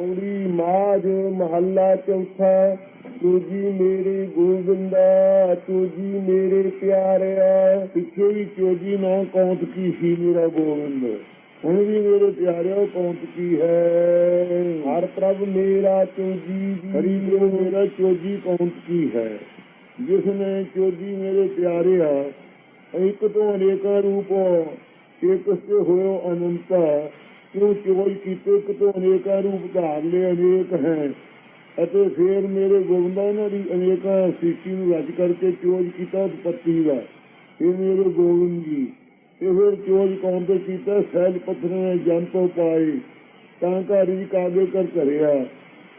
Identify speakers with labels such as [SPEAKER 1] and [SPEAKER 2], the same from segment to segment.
[SPEAKER 1] ਪੌੜੀ ਮਾਝ ਮਹੱਲਾ ਚੌਥਾ ਤੁਜੀ ਮੇਰੇ ਗੋਬਿੰਦਾ ਤੁਜੀ ਮੇਰੇ ਪਿਆਰਿਆ। ਪਿੱਛੇ ਵੀ ਚੋਜੀ ਨਾ ਕੌਂਤ ਕੀ ਸੀ ਮੇਰਾ ਗੋਬਿੰਦ? ਹੁਣ ਵੀ ਮੇਰੇ ਪਿਆਰਿਓ ਕੌਂਤ ਕੀ ਹੈ? ਹਰ ਪ੍ਰਭ ਮੇਰਾ ਚੋਜੀ ਹਰੀ ਜੋ ਮੇਰਾ ਚੋਜੀ ਕੌਂਤ ਕੀ ਹੈ? ਜਿਸ ਨੇ ਚੋਜੀ ਮੇਰੇ ਪਿਆਰਿਆ, ਇੱਕ ਤੋਂ ਅਨੇਕਾਂ ਰੂਪ ਇੱਕ ਸੇ ਹੋਇਓ ਅਨੰਤਾ। ਕਿਉਂ ਚੋਜ ਕੀਤੇ ਇੱਕ ਤੋਂ ਅਨੇਕਾ ਰੂਪ ਧਾਰ ਲਏ, ਅਨੇਕ ਹੈ। ਅਤੇ ਫਿਰ ਮੇਰੇ ਗੋਬਿੰਦਾ ਉਹਨਾਂ ਦੀ ਅਨੇਕਾਂ ਸਿੱਖੀ ਨੂੰ ਰੱਜ ਕਰਕੇ ਚੋਜ ਕੀਤਾ, ਉਤਪਤੀ ਦਾ। ਇਹ ਮੇਰੇ ਗੋਬਿੰਦ ਜੀ ਇਹ ਫਿਰ ਚੋਜ ਕੌਣ ਤੇ ਕੀਤਾ? ਸਹਿਜ ਪੱਥਰ ਨੇ ਜਨ ਤੋਂ ਪਾਈ ਤਾਂ ਘਰੀ ਕਾਗੇ ਕਰ ਧਰਿਆ।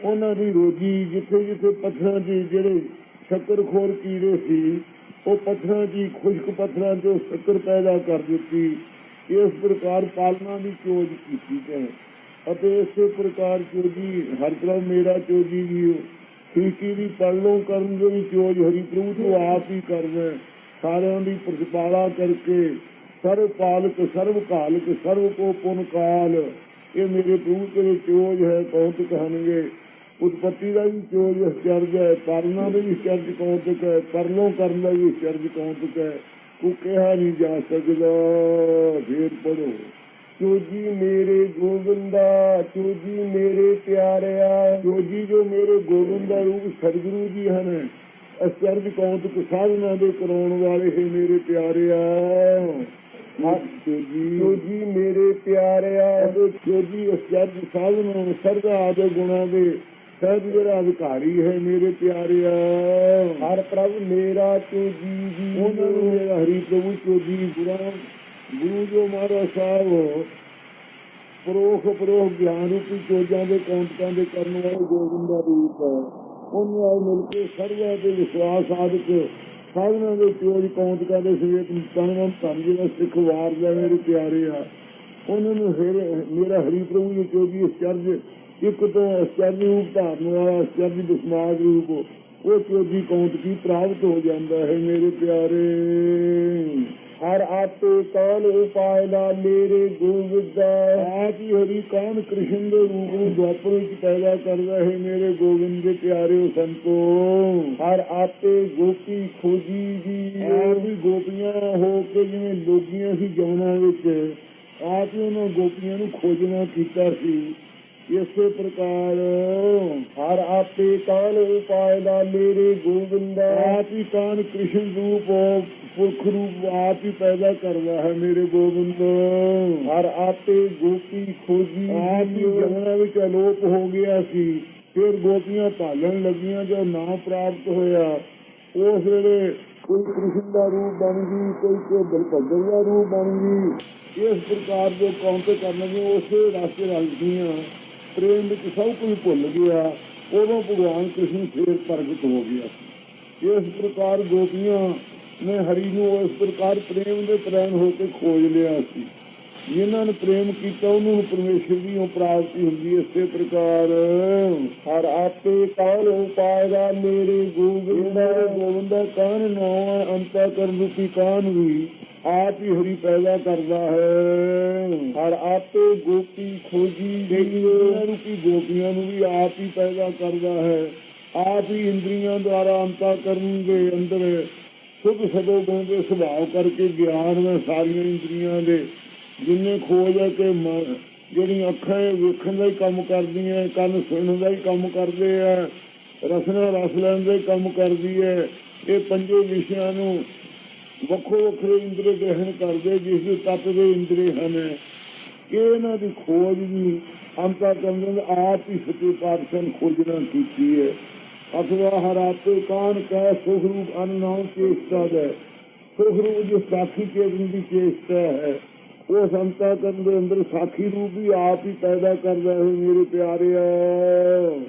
[SPEAKER 1] ਉਹਨਾਂ ਦੀ ਰੋਜੀ ਜਿੱਥੇ ਜਿੱਥੇ ਪੱਥਰਾਂ ਦੀ ਜਿਹੜੇ ਸ਼ੱਕਰਖੋਰ ਕੀੜੇ ਸੀ, ਉਹ ਪੱਥਰਾਂ ਦੀ ਖੁਸ਼ਕ ਪੱਥਰਾਂ ਤੋਂ ਸ਼ੱਕਰ ਪੈਦਾ ਕਰ ਦਿੱਤੀ। ਇਸ ਪ੍ਰਕਾਰ ਪਾਲਣਾ ਦੀ ਚੋਜ ਕੀਤੀ ਗਈ ਅਤੇ ਇਸੇ ਪ੍ਰਕਾਰ ਚੋਜੀ ਹਰ ਤਰ੍ਹਾਂ ਮੇਰਾ ਚੋਜੀ ਵੀ ਠੀਕੀ ਦੀ ਪੜਲੋਂ ਕਰਨ ਜੋ ਵੀ ਚੋਜ ਹਰੀ ਪ੍ਰਭੂ ਤੋਂ ਆਪ ਹੀ ਕਰਨਾ ਸਾਰਿਆਂ ਦੀ ਪ੍ਰਤਪਾਲਾ ਕਰਕੇ ਸਰਵ ਪਾਲਕ ਸਰਵ ਕਾਲਕ ਸਰਵ ਕੋ ਪੁਨ ਕਾਲ ਇਹ ਮੇਰੇ ਪ੍ਰਭੂ ਤੇਰੇ ਚੋਜ ਹੈ ਕੌਤ ਕਹਣਗੇ। ਉਤਪਤੀ ਦਾ ਵੀ ਚੋਜ ਚਰਜ ਹੈ ਕਰਨਾ ਦਾ ਵੀ ਚਰਜ ਕੌਤਕ ਹੈ ਕਰਨੋਂ ਕਰਨ ਦਾ ਵੀ ਚਰਜ ਕੌਤਕ ਹੈ। ਉਹ ਕਿਹਾ ਨਹੀਂ ਜਾ ਸਕਦਾ। ਫੇਰ ਪੜੋ ਚੋਜੀ ਮੇਰੇ ਗੋਬਿੰਦਾ ਚੋਜੀ ਮੇਰੇ ਪਿਆਰਿਆ, ਚੋਜੀ ਜੋ ਮੇਰੇ ਗੋਬਿੰਦ ਦਾ ਰੂਪ ਸਤਿਗੁਰੂ ਜੀ ਹਨ ਅਚਰਜ ਕੌਤਕ ਸਾਧਨਾ ਦੇ ਕਰਾਉਣ ਵਾਲੇ ਹੈ ਮੇਰੇ ਪਿਆਰਿਆ। ਚੋਜੀ। ਚੋਜੀ ਮੇਰੇ ਪਿਆਰਿਆ, ਚੋਜੀ ਅਚਰਜ ਸਾਧਨਾ ਸਰਦਾ ਆਦੇ ਗੁਣਾ ਦੇ ਸਹਿਜ ਜਿਹੜਾ ਅਧਿਕਾਰੀ ਹੈ, ਮੇਰੇ ਪਿਆਰਿਆ। ਹਰ ਪ੍ਰਭ ਮੇਰਾ ਚੋਜੀ ਜੀ। ਉਹਨਾਂ ਨੂੰ ਮੇਰਾ ਹਰੀ ਪ੍ਰਭੂ ਚੋਜੀ ਗੁਰਾਂ ਗੁਰੂ ਜੋ ਮਹਾਰਾਜ ਸਾਹਿਬ ਪਰੋਖ ਪਰੋਖ ਗਿਆਨ ਰੂਪੀ ਚੋਜਾਂ ਦੇ ਕੌਂਟਕਾਂ ਦੇ ਕਰਨ ਵਾਲੇ ਗੋਬਿੰਦ ਦਾ ਰੂਪ ਹੈ। ਉਹਨਾਂ ਨਾਲ ਮਿਲ ਕੇ ਸਰਵਿਆ ਦੇ ਵਿਸ਼ਵਾਸ ਆਦਿਕ ਸਾਧਨਾ ਦੇ ਚੋਜ ਕੌਂਟਕਾਂ ਦੇ ਸਵੇਤ ਤਨਮ ਧੰਨ ਜਿਹੜਾ ਸਿੱਖ ਵਾਰ ਦਾ ਮੇਰੇ ਪਿਆਰੇ ਆ ਉਹਨਾਂ ਨੂੰ ਮੇਰਾ ਹਰੀ ਪ੍ਰਭੂ ਜੀ ਚੋਜੀ ਚਰਜ ਇੱਕ ਤੋਂ ਅਚਰਜ ਰੂਪ ਧਾਰਨ ਵਾਲਾ ਅਚਰਜ ਬਿਸਮਾਗ ਰੂਪ, ਉਹ ਚੋਜੀ ਕੌਂਟ ਕੀ ਪ੍ਰਾਪਤ ਹੋ ਜਾਂਦਾ ਹੈ ਮੇਰੇ ਪਿਆਰੇ? ਹਰ ਆਪੇ ਕੌਣ ਉਪਾਇ ਨਾ ਮੇਰੇ ਗੋਬਿੰਦਾ ਆਪ ਹਰੀ ਕੌਣ ਕ੍ਰਿਸ਼ਨ ਦੇ ਰੂਪ ਨੂੰ ਦੁਆਪਰ ਵਿੱਚ ਪੈਦਾ ਕਰਦਾ ਹੈ ਮੇਰੇ ਗੋਬਿੰਦ ਦੇ ਪਿਆਰੇ ਸੰਤੋ। ਹਰ ਆਪੇ ਗੋਪੀ ਖੋਜੀ ਜੀ ਆਪ ਵੀ ਗੋਪੀਆਂ ਹੋ ਕੇ ਜਿਵੇਂ ਲੋਗੀਆਂ ਸੀ ਜਮਨਾ ਵਿੱਚ। ਆਪ ਹੀ ਉਹਨਾਂ ਗੋਪੀਆਂ ਨੂੰ ਖੋਜਣਾ ਕੀਤਾ ਸੀ। ਇਸ ਪ੍ਰਕਾਰ ਹਰ ਆਪੇ ਕਾਨ ਉਪਾਇ ਦਾ ਮੇਰੇ ਗੋਬਿੰਦਾ ਆਪ ਹੀ ਕਾਨ ਕ੍ਰਿਸ਼ਨ ਰੂਪ ਪੁਰਖ ਰੂਪ ਆਪ ਹੀ ਪੈਦਾ ਕਰਦਾ ਹੈ ਮੇਰੇ ਗੋਬਿੰਦ। ਹਰ ਆਪੇ ਗੋਪੀ ਖੋਜੀ। ਆਪ ਹੀ ਜਮਨਾ ਵਿੱਚ ਅਲੋਪ ਹੋ ਗਿਆ ਸੀ। ਫਿਰ ਗੋਪੀਆਂ ਭਾਲਣ ਲੱਗੀਆਂ ਜੋ ਨਾਮ ਪ੍ਰਾਪਤ ਹੋਇਆ। ਉਸ ਵੇਲੇ ਕੋਈ ਕ੍ਰਿਸ਼ਨ ਦਾ ਰੂਪ ਬਣ ਗਈ, ਕੋਈ ਕੋ ਬਲਭਦਰ ਦਾ ਰੂਪ ਬਣ ਗਈ। ਇਸ ਪ੍ਰਕਾਰ ਦੇ ਕੌਂਤੇ ਕਰਨਗੇ ਉਸੇ ਰਸਤੇ ਰਲ ਗਈਆਂ ਪ੍ਰੇਮ ਵਿੱਚ ਸਭ ਕੁਝ ਭੁੱਲ ਗਿਆ, ਉਦੋਂ ਭਗਵਾਨ ਕ੍ਰਿਸ਼ਨ ਫੇਰ ਪ੍ਰਗਟ ਹੋ ਗਿਆ। ਇਸ ਪ੍ਰਕਾਰ ਗੋਪੀਆਂ ਨੇ ਹਰੀ ਨੂੰ ਇਸ ਪ੍ਰਕਾਰ ਪ੍ਰੇਮ ਦੇ ਪ੍ਰੇਮ ਹੋ ਕੇ ਖੋਜ ਲਿਆ ਸੀ। ਜਿਨ੍ਹਾਂ ਨੇ ਪ੍ਰੇਮ ਕੀਤਾ, ਉਹਨਾਂ ਨੂੰ ਪਰਮੇਸ਼ਰ ਦੀ ਪ੍ਰਾਪਤੀ ਹੁੰਦੀ ਇਸੇ ਪ੍ਰਕਾਰ ਹਰ ਆਪੇ ਕਾਲ ਉਪਾਇਦਾ, ਮੇਰੇ ਗੋਬਿੰਦ ਗੋਬਿੰਦਾ ਕਾਨ ਨਾਮ ਅੰਤਾ ਕਰਨ ਰੂਪੀ ਕਾਨ ਵੀ ਆਪ ਹੀ ਹਰੀ ਪੈਦਾ ਕਰਦਾ ਹੈ। ਹਰ ਆਪੇ ਗੋਪੀ ਖੋਜੀ ਦੇਵੀਆਂ ਰੂਪੀ ਗੋਪੀਆਂ ਨੂੰ ਵੀ ਆਪ ਹੀ ਪੈਦਾ ਕਰਦਾ ਹੈ। ਆਪ ਹੀ ਇੰਦਰੀਆਂ ਦੁਆਰਾ ਅੰਤਾ ਕਰਨ ਅੰਦਰ। ਸੁਭ ਸਦੋ ਗੁਣ ਦੇ ਸੁਭਾਅ ਕਰਕੇ ਗਿਆਨ ਵਿੱਚ ਸਾਰੀਆਂ ਇੰਦਰੀਆਂ ਦੇ। ਜਿੰਨੇ ਖੋਜ ਹੈ ਕਿ ਜਿਹੜੀਆਂ ਅੱਖਾਂ ਵੇਖਣ ਦਾ ਹੀ ਕੰਮ ਕਰਦੀਆਂ ਕੰਨ ਸੁਣਨ ਦਾ ਹੀ ਕੰਮ ਕਰਦੇ ਆ ਰਸਨਾ ਰਸ ਲੈਣ ਦਾ ਹੀ ਕੰਮ ਕਰਦੀ ਹੈ। ਇਹ ਪੰਜੇ ਵਿਸ਼ਿਆਂ ਨੂੰ ਵੱਖੋ ਵੱਖਰੇ ਇੰਦਰੀ ਗ੍ਰਹਿਣ ਕਰਦੇ, ਜਿਸ ਦੇ ਤੱਤ ਦੇ ਇੰਦਰੀ ਹਨ। ਇਹ ਇਹਨਾਂ ਦੀ ਖੋਜ ਵੀ ਅੰਤਾ ਕਰਨ ਆਪ ਹੀ ਸੱਚੇ ਪਾਤਸ਼ਾਹ ਖੋਜਣਾ ਕੀਤੀ ਹੈ। ਅਥਵਾ ਹਰ ਕਾਨ ਕਹਿ, ਸੁਖਰੂਪ ਅਨਨਾਉ ਚੇਸ਼ਟਾ ਦੇ ਸੁਖਰੂਪ ਜੋ ਸਾਖੀ ਚੇਤਨ ਦੀ ਚੇਸ਼ਟਾ ਹੈ, ਉਹ ਸੰਤਾ ਕਰਨ ਦੇ ਅੰਦਰ ਸਾਖੀ ਰੂਪ ਵੀ ਆਪ ਹੀ ਪੈਦਾ ਕਰਦਾ ਹੈ, ਮੇਰੇ ਪਿਆਰਿਆ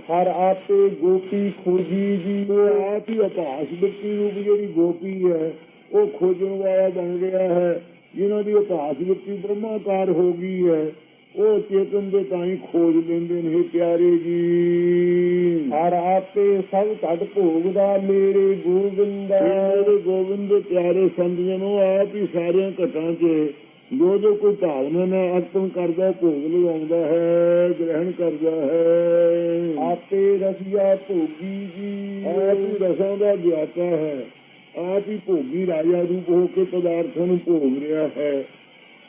[SPEAKER 1] ਹਰ ਆਪੇ ਗੋਪੀ ਖੋਜੀ ਜੀ ਉਹ ਆਪ ਹੀ ਆਕਾਸ਼ ਬਿਰਤੀ ਰੂਪ ਜਿਹੜੀ ਗੋਪੀ ਹੈ ਉਹ ਖੋਜਣ ਵਾਲਾ ਬਣ ਗਿਆ ਹੈ। ਜਿਨ੍ਹਾਂ ਦੀ ਅਪਾਸ ਬਿਰਤੀ ਬ੍ਰਹਮਾਕਾਰ ਹੋ ਗਈ ਹੈ ਉਹ ਚੇਤਨ ਦੇ ਤਾਂ ਹੀ ਖੋਜ ਲੈਂਦੇ ਨੇ ਪਿਆਰੇ ਜੀ। ਹਰ ਆਪੇ ਸਭ ਘਟ ਭੋਗਦਾ ਮੇਰੇ ਗੋਬਿੰਦਾ ਮੇਰੇ ਗੋਬਿੰਦ ਦੇ ਪਿਆਰੇ ਸੰਤ ਜਨੋ ਆਪ ਹੀ ਸਾਰਿਆਂ ਘਟਾਂ 'ਚ ਜੋ ਜੋ ਕੋਈ ਭਾਵਨਾ ਨਾਲ ਅਰਪਣ ਕਰਦਾ ਭੋਗ ਲਗਾਉਂਦਾ ਹੈ ਗ੍ਰਹਿਣ ਕਰਦਾ ਹੈ।
[SPEAKER 2] ਆਪੇ ਰਸੀਆ ਭੋਗੀ ਜੀ।
[SPEAKER 1] ਆਪ ਹੀ ਰਸਾਂ ਦਾ ਗਿਆਤਾ ਹੈ। ਆਪ ਹੀ ਭੋਗੀ ਰਾਜਾ ਰੂਪ ਹੋ ਕੇ ਪਦਾਰਥਾਂ ਨੂੰ ਭੋਗ ਰਿਹਾ ਹੈ।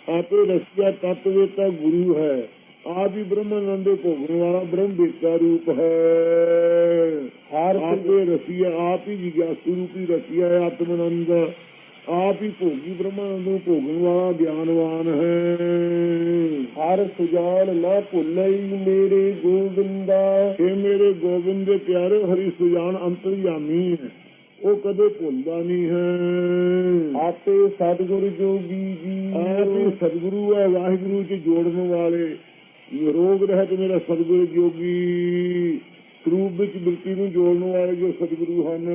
[SPEAKER 1] ਆਪੇ ਰਸਿਆ ਤਤਵੇਤਾ ਗੁਰੂ ਹੈ। ਆਪ ਹੀ ਬ੍ਰਹਮਾਨੰਦ ਦੇ ਭੋਗਣ ਵਾਲਾ ਬ੍ਰਹਮ ਵਿਦਤਾ ਰੂਪ ਹੈ।
[SPEAKER 2] ਹਰ
[SPEAKER 1] ਆਪੇ ਰਸੀਆ ਆਪ ਹੀ ਜਿਗਿਆਸੂ ਰੂਪੀ ਰਸੀਆ ਹੈ ਆਤਮਨੰਦ। ਆਪ ਹੀ ਭੋਗੀ ਬ੍ਰਹਮਾਨੰਦ ਨੂੰ ਭੋਗਣ ਵਾਲਾ ਗਿਆਨਵਾਨ ਹੈ।
[SPEAKER 2] ਹਰ ਸੁਜਾਨ ਨਾ ਭੁੱਲਈ ਮੇਰੇ ਗੋਬਿੰਦਾ
[SPEAKER 1] ਇਹ ਮੇਰੇ ਗੋਬਿੰਦ ਦੇ ਪਿਆਰੇ ਹਰੀ ਸੁਜਾਨ ਅੰਤਰਯਾਮੀ ਹੈ। ਉਹ ਕਦੇ ਭੁੱਲਦਾ ਨਹੀਂ ਹੈ।
[SPEAKER 2] ਆਪੇ ਸਤਿਗੁਰ ਜੋਗੀ ਜੀ।
[SPEAKER 1] ਆਪ ਸਤਿਗੁਰੂ ਹੈ ਵਾਹਿਗੁਰੂ ਚ ਜੋੜਨ ਵਾਲੇ। ਰੋਗ ਰਹਿਤ ਮੇਰਾ ਸਤਿਗੁਰੂ ਜੋਗੀ। ਸਰੂਪ ਵਿੱਚ ਬਿਰਤੀ ਨੂੰ ਜੋੜਨ ਵਾਲੇ ਜੋ ਸਤਿਗੁਰੂ ਹਨ।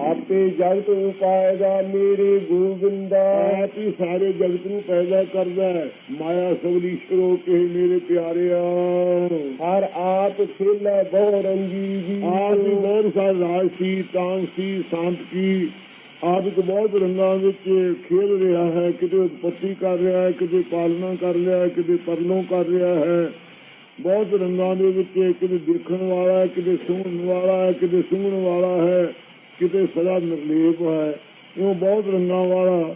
[SPEAKER 2] ਆਪੇ ਜਗਤ ਉਪਾਇਦਾ ਮੇਰੇ ਗੋਬਿੰਦਾ।
[SPEAKER 1] ਆਪ ਹੀ ਸਾਰੇ ਜਗਤ ਨੂੰ ਪੈਦਾ ਕਰਦਾ ਮਾਇਆ ਸਵਲੀ ਸ਼ਰੋ ਕੇ ਮੇਰੇ ਪਿਆਰਿਆ।
[SPEAKER 2] ਹਰ ਆਪ ਖੇਲਾ ਬਹੁ ਰੰਗੀ ਜੀ
[SPEAKER 1] ਆਪ ਹੀ ਬਹੁਤ ਸਾਰੇ ਰਾਜ ਸੀ ਤਾਂਗ ਸੀ, ਸ਼ਾਂਤ ਕੀ ਆਪ ਇੱਕ ਬਹੁਤ ਰੰਗਾਂ ਵਿੱਚ ਖੇਲ ਰਿਹਾ ਹੈ। ਕਿਤੇ ਉਤਪਤੀ ਕਰ ਰਿਹਾ ਹੈ, ਕਿਤੇ ਪਾਲਣਾ ਕਰ ਰਿਹਾ ਹੈ, ਕਿਤੇ ਪਰਲੋਂ ਕਰ ਰਿਹਾ ਹੈ। ਬਹੁਤ ਰੰਗਾਂ ਦੇ ਵਿੱਚ ਕਿਤੇ ਦੇਖਣ ਵਾਲਾ ਹੈ ਕਿਤੇ ਸੁਣਨ ਵਾਲਾ ਹੈ ਕਿਤੇ ਸੁਣਨ ਵਾਲਾ ਹੈ ਕਿਤੇ ਸਦਾ ਨਿਰਲੇਪ ਹੈ। ਉਹ ਬਹੁਤ ਰੰਗਾਂ ਵਾਲਾ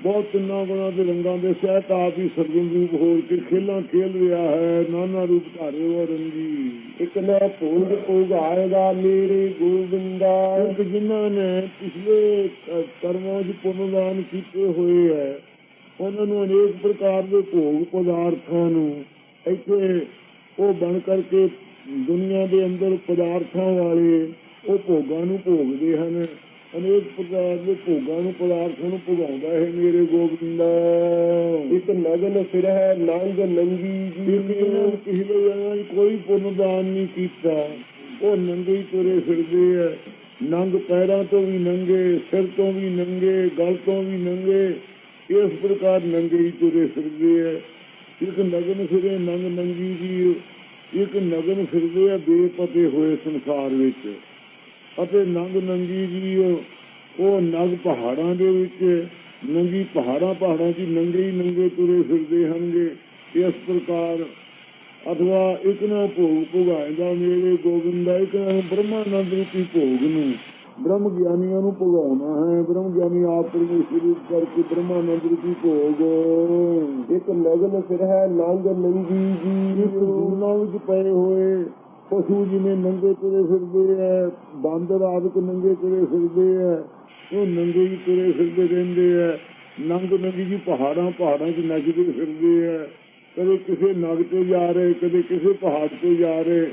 [SPEAKER 1] ਬਹੁਤ ਤਿੰਨਾਂ ਗੁਣਾਂ ਦੇ ਰੰਗਾਂ ਦੇ ਸਹਿਤ ਆਪ ਹੀ ਸਰਗੁਣ ਰੂਪ ਹੋ ਕੇ ਖੇਲਾਂ ਖੇਲ ਰਿਹਾ ਹੈ ਨਾਨਾ ਰੂਪ ਧਾਰੇ ਉਹ ਰੰਗੀ।
[SPEAKER 2] ਇਕ ਨਾ ਭੂੰਜ ਭੁਗਾਏਗਾ ਮੇਰੇ ਗੋਬਿੰਦਾ
[SPEAKER 1] ਜਿਨ੍ਹਾਂ ਨੇ ਪਿਛਲੇ ਕਰਮਾਂ 'ਚ ਪੁੰਨਦਾਨ ਕੀਤੇ ਹੋਏ ਹੈ ਉਹਨਾਂ ਨੂੰ ਅਨੇਕ ਪ੍ਰਕਾਰ ਦੇ ਭੋਗ ਪਦਾਰਥਾਂ ਨੂੰ ਇੱਥੇ ਉਹ ਬਣ ਕਰਕੇ ਦੁਨੀਆ ਦੇ ਅੰਦਰ ਪਦਾਰਥਾਂ ਵਾਲੇ ਉਹ ਭੋਗਾਂ ਨੂੰ ਭੋਗਦੇ ਹਨ। ਅਨੇਕ ਪ੍ਰਕਾਰ ਦੇ ਭੋਗਾਂ ਨੂੰ ਪਦਾਰਥਾਂ ਨੂੰ ਭੋਗਾਉਂਦਾ ਹੈ ਮੇਰੇ ਗੋਬਿੰਦਾ।
[SPEAKER 2] ਇਕ ਨਗਨ ਫਿਰ ਹੈ ਨੰਗ ਨੰਗੀ ਜੀ
[SPEAKER 1] ਨੇ ਕੋਈ ਪੁੰਨਦਾਨ ਨਹੀਂ ਕੀਤਾ। ਉਹ ਨੰਗੇ ਹੀ ਤੁਰੇ ਫਿਰਦੇ ਐ ਨੰਗ ਪੈਰਾਂ ਤੋਂ ਵੀ ਨੰਗੇ ਸਿਰ ਤੋਂ ਵੀ ਨੰਗੇ ਗਲ ਤੋਂ ਵੀ ਨੰਗੇ ਇਸ ਪ੍ਰਕਾਰ ਨੰਗੇ ਹੀ ਤੁਰੇ ਫਿਰਦੇ ਐ ਇੱਕ ਨਗਨ ਫਿਰੇ ਨੰਗ ਨੰਗੀ ਜੀ ਇੱਕ ਨਗਨ ਫਿਰਦੇ ਆ ਬੇਪਤੇ ਹੋਏ ਸੰਸਾਰ ਵਿੱਚ। ਅਤੇ ਨੰਗ ਨੰਗੀ ਜੀ ਉਹ। ਨਗ ਪਹਾੜਾਂ ਦੇ ਵਿੱਚ। ਨੰਗੀ ਪਹਾੜਾਂ ਪਹਾੜਾਂ 'ਚ ਨੰਗੇ ਨੰਗੇ ਤੁਰੇ ਫਿਰਦੇ ਹਨਗੇ। ਇਸ ਪ੍ਰਕਾਰ ਅਥਵਾ ਇੱਕ ਨਾ ਭੋਗ ਭੁਗਾਏਗਾ ਮੇਰੇ ਗੋਬਿੰਦਾ ਇੱਕ ਨਾ ਬ੍ਰਹਮਾਨੰਦ ਰੂਪੀ ਭੋਗ ਨੂੰ। ਬ੍ਰਹਮ ਗਿਆਨੀਆਂ ਨੂੰ ਭੁਗਾਉਣਾ ਹੈ। ਬ੍ਰਹਮ ਗਿਆਨੀ ਆਪ ਪਰਮੇਸ਼ਰ ਰੂਪ ਕਰਕੇ ਬ੍ਰਹਮਾਨੰਦ ਰੂਪੀ ਭੋਗ।
[SPEAKER 2] ਇਕ ਨਗਨ ਫਿਰ ਹੈ, ਨੰਗ ਨੰਗੀ ਜੀ।
[SPEAKER 1] ਇਸ ਵਿੱਚ ਪਏ ਹੋਏ ਪਸ਼ੂ ਜਿਵੇਂ ਨੰਗੇ ਤੁਰੇ ਫਿਰਦੇ ਐ ਬਾਂਦਰ ਆਦਿਕ ਨੰਗੇ ਤੁਰੇ ਫਿਰਦੇ ਐ, ਉਹ ਨੰਗੇ ਹੀ ਤੁਰੇ ਫਿਰਦੇ ਰਹਿੰਦੇ ਐ। ਨੰਗ ਨੰਗੀ ਜੀ ਪਹਾੜਾਂ ਪਹਾੜਾਂ 'ਚ ਨੱਚਦੇ ਫਿਰਦੇ ਐ। ਕਦੇ ਕਿਸੇ ਨਗ ਤੇ ਜਾ ਰਹੇ, ਕਦੇ ਕਿਸੇ ਪਹਾੜ ਤੇ ਜਾ ਰਹੇ,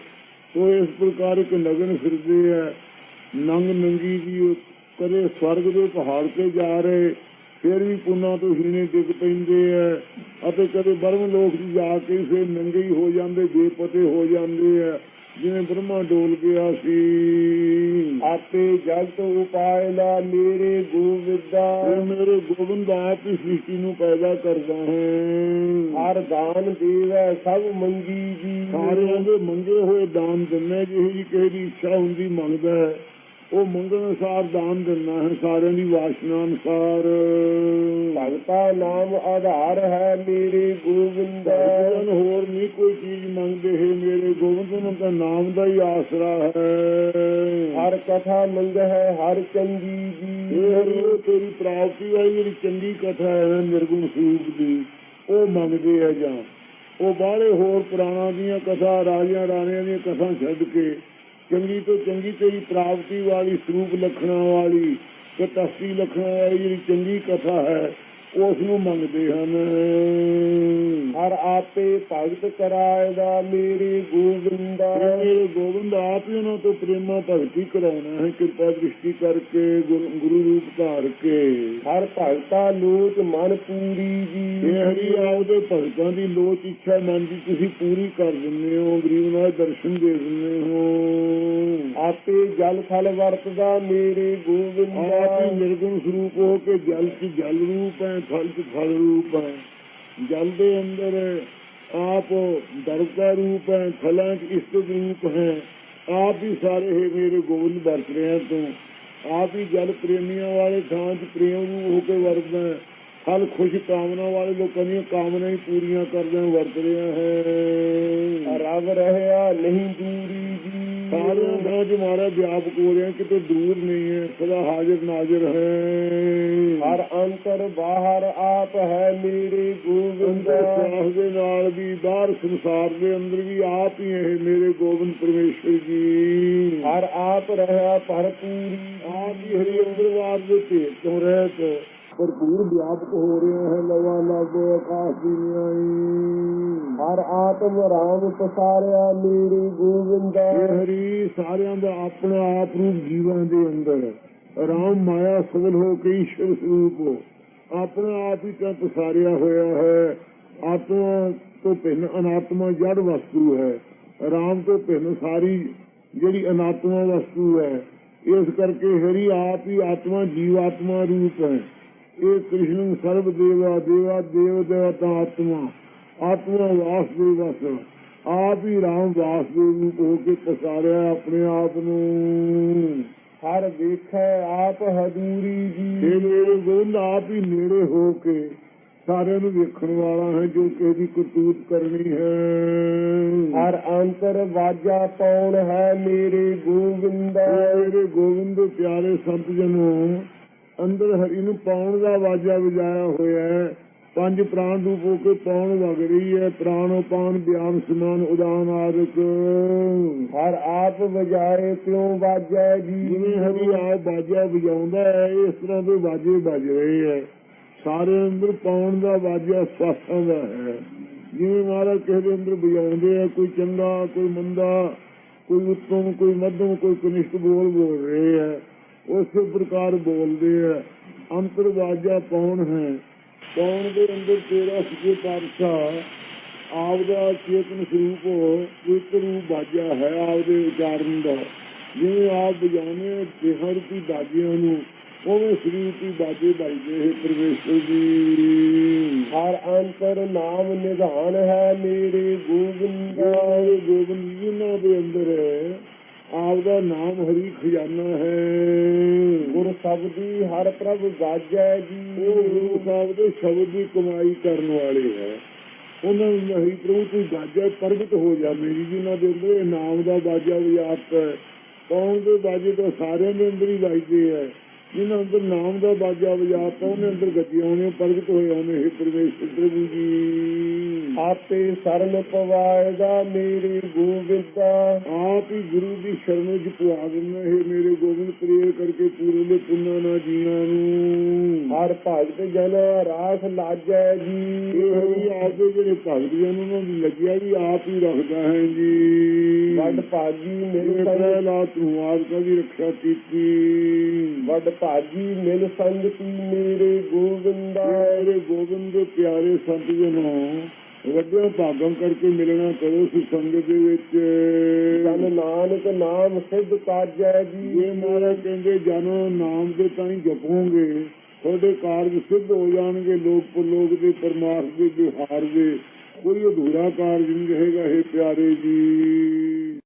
[SPEAKER 1] ਉਹ ਇਸ ਪ੍ਰਕਾਰ ਇੱਕ ਨਗਨ ਫਿਰਦੇ ਐ। ਨੰਗ ਨੰਗੀ ਜੀ ਕਦੇ ਸਵਰਗ ਦੇ ਪਹਾੜ ਤੇ ਜਾ ਰਹੇ, ਫਿਰ ਵੀ ਪੁੰਨਾ ਤੋਂ ਹੀਣੇ ਡਿੱਗ ਪੈਂਦੇ ਐ। ਅਤੇ ਕਦੇ ਬਰਮ ਲੋਕ 'ਚ ਜਾ ਕੇ ਫਿਰ ਨੰਗੇ ਹੀ ਜਾਂਦੇ ਬੇਪਤੇ ਹੋ ਜਾਂਦੇ ਐ ਜਿਵੇਂ ਬ੍ਰਹਮਾ ਡੋਲ ਗਿਆ ਸੀ
[SPEAKER 2] ਆਪੇ ਜਗਤ ਉਪਾਇ ਦਾ ਮੇਰੇ
[SPEAKER 1] ਇਹ ਮੇਰੇ ਗੋਬਿੰਦ ਆਪ ਹੀ ਸ੍ਰਿਸ਼ਟੀ ਨੂੰ ਪੈਦਾ ਕਰਦਾ ਹੈ।
[SPEAKER 2] ਹਰ ਦਾਨ ਦੇਵੈ ਸਭ ਮੰਗੀ ਜੀ।
[SPEAKER 1] ਸਾਰਿਆਂ ਦੇ ਮੰਗੇ ਹੋਏ ਦਾਨ ਦਿੰਦਾ ਜਿਹੀ ਜੀ ਕਿਸੇ ਦੀ ਇੱਛਾ ਹੁੰਦੀ ਮੰਗਦਾ ਹੈ। ਉਹ ਮੰਗਣ ਅਨੁਸਾਰ ਦਾਨ ਦਿੰਦਾ ਹੈ ਸਾਰਿਆਂ ਦੀ ਵਾਸ਼ਨਾ ਅਨੁਸਾਰ।
[SPEAKER 2] ਭਗਤਾ ਨਾਮ ਆਧਾਰ ਹੈ ਮੇਰੇ ਗੋਬਿੰਦਾ।
[SPEAKER 1] ਹੋਰ ਨਹੀਂ ਕੋਈ ਚੀਜ਼ ਮੰਗਦੇ ਹੈ ਮੇਰੇ ਗੋਬਿੰਦ ਨੂੰ ਤਾਂ ਨਾਮ ਦਾ ਹੀ ਆਸਰਾ ਹੈ।
[SPEAKER 2] ਹਰ ਕਥਾ ਮੰਗ ਹੈ ਹਰ ਚੰਗੀ
[SPEAKER 1] ਇਹ ਉਹ ਤੇਰੀ ਪ੍ਰਾਪਤੀ ਵਾਲੀ ਜਿਹੜੀ ਚੰਗੀ ਕਥਾ ਹੈ ਨਿਰਗੁਣ ਸਰੂਪ ਦੀ ਉਹ ਮੰਗਦੇ ਆ ਜਾਂ। ਉਹ ਬਾਹਲੇ ਹੋਰ ਪੁਰਾਣਾ ਦੀਆਂ ਕਥਾ ਰਾਜਿਆਂ ਰਾਣਿਆਂ ਦੀਆਂ ਕਥਾ ਛੱਡ ਕੇ ਚੰਗੀ ਤੋਂ ਚੰਗੀ ਤੇਰੀ ਪ੍ਰਾਪਤੀ ਵਾਲੀ, ਸਰੂਪ ਲਖਣਾ ਵਾਲੀ, ਤੇ ਤਸਤੀ ਲਖਣਾ ਵਾਲੀ ਜਿਹੜੀ ਚੰਗੀ ਕਥਾ ਹੈ ਉਸ ਨੂੰ ਮੰਗਦੇ ਹਨ।
[SPEAKER 2] ਹਰ ਆਪੇ ਭਗਤ ਕਰਾਇਦਾ ਮੇਰੇ ਗੋਬਿੰਦਾ
[SPEAKER 1] ਮੇਰੇ ਗੋਬਿੰਦ ਆਪ ਹੀ ਉਹਨਾਂ ਤੋਂ ਪ੍ਰੇਮਾ ਭਗਤੀ ਕਰਾਉਣਾ ਹੈ। ਕਿਰਪਾ ਦ੍ਰਿਸ਼ਟੀ ਕਰਕੇ ਗੁਰੂ ਰੂਪ ਧਾਰ ਕੇ।
[SPEAKER 2] ਹਰ ਭਗਤਾ ਲੋਚ ਮਨ ਪੂਰੀ ਜੀ।
[SPEAKER 1] ਇਹ ਹਰੀ ਆਪਦੇ ਭਗਤਾਂ ਦੀ ਲੋਚ ਇੱਛਾ ਮਨ ਦੀ ਤੁਸੀਂ ਪੂਰੀ ਕਰ ਦਿੰਦੇ ਹੋ। ਗਰੀਬ ਨਾਲ ਦਰਸ਼ਨ ਦੇ ਦਿੰਦੇ ਹੋ।
[SPEAKER 2] ਆਪੇ ਜਲ ਥਲ ਵਰਤਦਾ ਮੇਰੇ
[SPEAKER 1] ਆਪ ਹੀ
[SPEAKER 2] ਗੋਬਿੰਦਾ
[SPEAKER 1] ਨਿਰਗੁਣ ਸਰੂਪ ਹੋ ਕੇ ਜਲ ਚ ਜਲ ਰੂਪ ਹੈ। ਫਲ ਚ ਫਲ ਰੂਪ ਹੈ। ਜਲ ਦੇ ਅੰਦਰ ਆਪ ਦਰਗਾ ਰੂਪ ਹੈ, ਫਲਾਂ ਚ ਇਸ਼ਟ ਰੂਪ ਹੈ। ਆਪ ਹੀ ਸਾਰੇ ਹੈ ਮੇਰੇ ਗੋਬਿੰਦ ਵਰਤ ਰਹੇ ਤੂੰ। ਆਪ ਹੀ ਜਲ ਪ੍ਰੇਮੀਆਂ ਵਾਲੇ ਥਾਂ ਚ ਪ੍ਰੇਮ ਨੂੰ ਹੋ ਕੇ ਵਰਤਦਾ ਹੈ ਫਲ ਖੁਸ਼ ਕਾਮਨਾ ਵਾਲੇ ਲੋਕਾਂ ਦੀਆਂ ਕਾਮਨਾ ਹੀ ਪੂਰੀਆਂ ਕਰਦਿਆਂ ਵਰਤ ਰਿਹਾ ਹੈ
[SPEAKER 2] ਰਵ ਰਹਿਆ ਨਹੀਂ ਦੂਰੀ ਜੀ
[SPEAKER 1] ਸਾਰਿਆਂ ਦਾ ਜੋ ਮਾਰਾ ਵਿਆਪਕ ਹੋ ਰਿਹਾ ਕਿਤੇ ਦੂਰ ਨਹੀਂ ਹੈ ਸਦਾ ਹਾਜ਼ਰ ਨਾਜ਼ਰ ਹੈ
[SPEAKER 2] ਹਰ ਅੰਤਰ ਬਾਹਰ ਆਪ ਹੈ ਮੇਰੇ ਗੋਬਿੰਦ
[SPEAKER 1] ਅੰਦਰ ਸਾਹ ਦੇ ਨਾਲ ਵੀ ਬਾਹਰ ਸੰਸਾਰ ਦੇ ਅੰਦਰ ਵੀ ਆਪ ਹੀ ਹੈ ਮੇਰੇ ਗੋਬਿੰਦ ਪਰਮੇਸ਼ਰ ਜੀ
[SPEAKER 2] ਹਰ ਆਪ ਰਹਿਆ ਭਰਪੂਰੀ
[SPEAKER 1] ਆਪ ਹੀ ਹਰੀ ਅੰਦਰਵਾਰ ਦੇ ਭੇਤ ਤੋਂ ਰਹਿਤ ਭਰਪੂਰ ਵਿਆਪਕ ਹੋ ਰਿਹਾ ਹੈ ਲਵਾ ਲੱਗ ਆਕਾਸ਼ ਦੀ
[SPEAKER 2] ਹਰ ਆਤਮ ਰਾਮ ਪਸਾਰਿਆ ਮੇਰੇ ਗੋਬਿੰਦ
[SPEAKER 1] ਹਰੀ, ਸਾਰਿਆਂ ਦਾ ਆਪਣਾ ਆਪ ਰੂਪ ਜੀਵਾਂ ਦੇ ਅੰਦਰ। ਰਾਮ ਮਾਇਆ ਸਗਲ ਹੋ ਕੇ ਈਸ਼ਵਰ ਸਰੂਪ ਆਪਣਾ ਆਪ ਹੀ ਤਾਂ ਪਸਾਰਿਆ ਹੋਇਆ ਹੈ। ਆਤਮਾ ਤੋਂ ਭਿੰਨ ਅਨਾਤਮਾ ਜੜ ਵਸਤੂ ਹੈ। ਰਾਮ ਤੋਂ ਭਿੰਨ ਸਾਰੀ ਜਿਹੜੀ ਅਨਾਤਮਾ ਵਸਤੂ ਹੈ, ਇਸ ਕਰਕੇ ਹਰੀ ਆਪ ਹੀ ਆਤਮਾ ਜੀਵਾਤਮਾ ਰੂਪ ਹੈ। ਇਹ ਕ੍ਰਿਸ਼ਨ ਸਰਬ ਦੇਵਾ ਦੇਵਾ ਦੇਵ ਦੇਵਤਾ ਆਤਮਾ। ਆਤਮਾ ਵਾਸਦੇਵ ਵਸ ਆਪ ਹੀ ਰਾਮ ਵਾਸਦੇਵ ਰੂਪ ਹੋ ਕੇ ਪਸਾਰਿਆ ਆਪਣੇ ਆਪ ਨੂੰ।
[SPEAKER 2] ਹਰ ਵੇਖੈ ਆਪ ਹਦੂਰੀ ਜੀ।
[SPEAKER 1] ਇਹ ਮੇਰੇ ਗੋਬਿੰਦ ਆਪ ਹੀ ਨੇੜੇ ਹੋ ਕੇ ਸਾਰਿਆਂ ਨੂੰ ਵੇਖਣ ਵਾਲਾ ਹੈ ਜੋ ਕਿ ਇਹਦੀ ਕਰਤੂਤ ਕਰਨੀ ਹੈ।
[SPEAKER 2] ਹਰ ਅੰਤਰ ਵਾਜਾ ਪੌਣ ਹੈ ਮੇਰੇ ਗੋਬਿੰਦ।
[SPEAKER 1] ਮੇਰੇ ਗੋਬਿੰਦ ਦੇ ਪਿਆਰੇ ਸੰਤ ਜਨੋ ਅੰਦਰ ਹਰੀ ਨੂੰ ਪਾਉਣ ਦਾ ਵਾਜਾ ਵਜਾਇਆ ਹੋਇਆ ਹੈ। ਪੰਜ ਪ੍ਰਾਣ ਰੂਪ ਹੋ ਕੇ ਪਾਉਣ ਵਗ ਰਹੀ ਹੈ। ਪ੍ਰਾਣੋ ਪਾਣ ਬਿਆਨ ਸਮਾਨ ਉਦਾਨ ਆਦਿਕ।
[SPEAKER 2] ਹਰ ਆਪ ਵਜਾਏ ਕਿਉਂ ਵਾਜੈ ਜੀ।
[SPEAKER 1] ਜਿਵੇਂ ਹਰੀ ਆਪ ਬਾਜਾ ਵਜਾਉਂਦਾ ਹੈ ਇਸ ਤਰ੍ਹਾਂ ਦੇ ਬਾਜੇ ਵੱਜ ਰਹੇ ਹੈ। ਸਾਰੇ ਅੰਦਰ ਪਾਉਣ ਦਾ ਬਾਜਾ ਸਵਾਸਾਂ ਦਾ ਹੈ। ਜਿਵੇਂ ਮਹਾਰਾਜ ਕਿਸੇ ਦੇ ਅੰਦਰ ਵਜਾਉਂਦੇ ਆ ਕੋਈ ਚੰਗਾ ਕੋਈ ਮੰਦਾ ਕੋਈ ਉੱਤਮ ਕੋਈ ਮੱਧਮ ਕੋਈ ਕਨਿਸ਼ਟ ਬੋਲ ਬੋਲ ਰਹੇ ਹੈ। ਉਸੇ ਪ੍ਰਕਾਰ ਬੋਲਦੇ ਆ ਅੰਤਰ ਬਾਜਾ ਹੈ? ਪਾਉਣ ਦੇ ਅੰਦਰ ਤੇਰਾ ਸੱਚੇ ਪਾਤਸ਼ਾਹ? ਆਪ ਦਾ ਚੇਤਨ ਸਰੂਪ ਇੱਕ ਰੂਪ ਬਾਜਾ ਹੈ ਆਪ ਦੇ ਉਚਾਰਨ ਦਾ। ਜਿਵੇਂ ਆਪ ਵਜਾਉਂਦੇ ਦੇਹਰ ਦੀ ਬਾਜਿਆਂ ਨੂੰ, ਉਵੇਂ ਸਰੀਰ ਦੀ ਬਾਜੇ ਵੱਜਦੇ ਹੈ ਪਰਮੇਸ਼ਰ ਜੀ।
[SPEAKER 2] ਹਰ ਅੰਤਰ ਨਾਮ ਨਿਧਾਨ ਹੈ ਮੇਰੇ ਗੋਬਿੰਦ
[SPEAKER 1] ਮੇਰੇ ਗੋਬਿੰਦ ਜੀ ਉਹਨਾਂ ਦੇ ਅੰਦਰ। ਆਪ ਦਾ ਨਾਮ ਹਰੀ ਖਜ਼ਾਨਾ ਹੈ।
[SPEAKER 2] ਗੁਰ ਸ਼ਬਦੀ ਹਰ ਪ੍ਰਭ ਗਾਜੈ ਜੀ।
[SPEAKER 1] ਉਹ ਗੁਰੂ ਸਾਹਿਬ ਦੇ ਸ਼ਬਦ ਦੀ ਕਮਾਈ ਕਰਨ ਵਾਲੇ ਹੈ। ਉਹਨਾਂ ਨੂੰ ਹਰੀ ਪ੍ਰਭੂ ਦੀ ਬਾਜਾ ਪ੍ਰਗਟ ਹੋ ਜੀ ਜਿਨ੍ਹਾਂ ਦੇ ਅੰਦਰ ਇਹ ਨਾਮ ਦਾ ਬਾਜਾ ਵਿਆਪਤ ਹੈ। ਕੌਣ ਦੇ ਬਾਜੇ ਤਾਂ ਸਾਰਿਆਂ ਦੇ ਅੰਦਰ ਹੀ ਵੱਜਦੇ ਹੈ। ਜਿਨ੍ਹਾਂ ਅੰਦਰ ਨਾਮ ਦਾ ਬਾਜਾ ਹੈ ਉਹਨੇ ਅੰਦਰ ਗੱਜੇ ਆਉਣੇ ਪ੍ਰਗਟ ਹੋਏ ਆਉਣੇ ਹੈ ਪਰਮੇਸ਼ਰ ਪ੍ਰਭੂ ਜੀ।
[SPEAKER 2] ਆਪੇ ਸਰਨ ਪਵਾਏਗਾ ਮੇਰੇ ਗੋਬਿੰਦ
[SPEAKER 1] ਆਪ ਹੀ ਗੁਰੂ ਦੀ ਸ਼ਰਨ ਵਿੱਚ ਪਵਾ ਦਿੰਦਾ ਹੈ ਮੇਰੇ ਗੋਬਿੰਦ ਪ੍ਰੇਰ ਕਰਕੇ ਪੂਰੇ ਪੁੰਨਾ ਨਾ ਜੀਆਂ ਨੂੰ।
[SPEAKER 2] ਹਰ ਭਗਤ ਜਨ ਰਾਸ ਲਾਜੈ ਜੀ।
[SPEAKER 1] ਇਹ ਵੀ ਆਪ ਜਿਹੜੇ ਭਗਤ ਜਨ ਉਹਨਾਂ ਦੀ ਲੱਗਿਆ ਵੀ ਆਪ ਹੀ ਰੱਖਦਾ ਹੈ ਜੀ।
[SPEAKER 2] ਵੱਡ ਭਾਗੀ ਮਿਲ
[SPEAKER 1] ਜਿਵੇਂ
[SPEAKER 2] ਸੰਗ
[SPEAKER 1] ਪ੍ਰਹਿਲਾਦ ਨੂੰ ਆਦਿਕਾ ਦੀ ਰੱਖਿਆ ਕੀਤੀ।
[SPEAKER 2] ਵੱਡ ਭਾਗੀ ਮਿਲ ਸੰਗਤੀ ਮੇਰੇ ਗੋਬਿੰਦ
[SPEAKER 1] ਮੇਰੇ ਗੋਬਿੰਦ ਪਿਆਰੇ ਸੰਤ ਜਨੋ ਵੱਡਿਆਂ ਭਾਗਾਂ ਕਰਕੇ ਮਿਲਣਾ ਕਰੋ ਸੁ ਸੰਗਤ ਦੇ ਵਿੱਚ।
[SPEAKER 2] ਜਨ ਨਾਨਕ ਨਾਮ ਸਿੱਧ ਕਾਜੈ ਜੀ।
[SPEAKER 1] ਇਹ ਮਹਾਰਾਜ ਕਹਿੰਦੇ ਜਨ ਨਾਮ ਦੇ ਤਾਂ ਹੀ ਜਪੋਗੇ ਤੁਹਾਡੇ ਕਾਰਜ ਸਿੱਧ ਹੋ ਜਾਣਗੇ ਲੋਕ ਪਰਲੋਕ ਦੇ ਪਰਮਾਰਥ ਦੇ ਵਿਹਾਰ ਦੇ। ਕੋਈ ਅਧੂਰਾ ਕਾਰਜ ਨਹੀਂ ਰਹੇਗਾ ਇਹ ਪਿਆਰੇ ਜੀ।